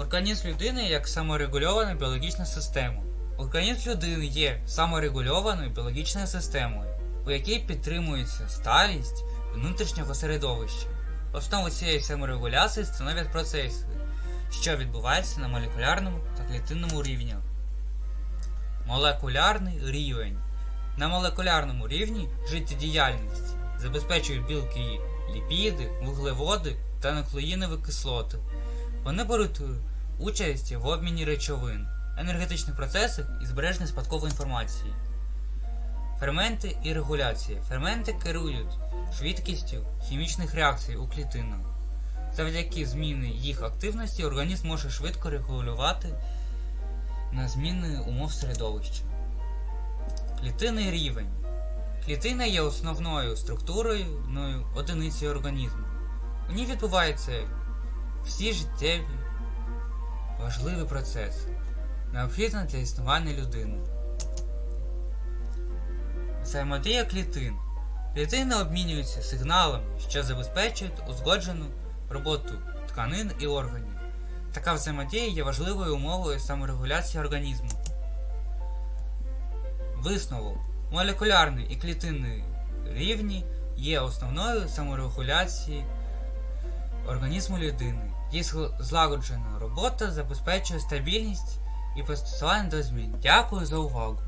Організм людини як саморегульована біологічна система. Організм людини є саморегульованою біологічною системою, у якій підтримується сталість внутрішнього середовища. Основу цієї саморегуляції становлять процеси, що відбуваються на молекулярному та клітинному рівнях. Молекулярний рівень. На молекулярному рівні життєдіяльність забезпечують білки, ліпіди, вуглеводи та нуклеїнові кислоти. Вони беруть участь в обміні речовин, енергетичних процесах і збереженні спадкової інформації. Ферменти і регуляція. Ферменти керують швидкістю хімічних реакцій у клітинах. Завдяки зміни їх активності організм може швидко регулювати на зміни умов середовища. Клітинний рівень. Клітина є основною структурою одиницею організму. У ній відбуваються всі життєві важливі процеси, необхідні для існування людини. Взаємодія клітин. Клітини обмінюються сигналами, що забезпечують узгоджену роботу тканин і органів. Така взаємодія є важливою умовою саморегуляції організму. Висновок. Молекулярний і клітинний рівні є основною саморегуляції організму людини. Їх злагоджена робота забезпечує стабільність і пристосування до змін. Дякую за увагу!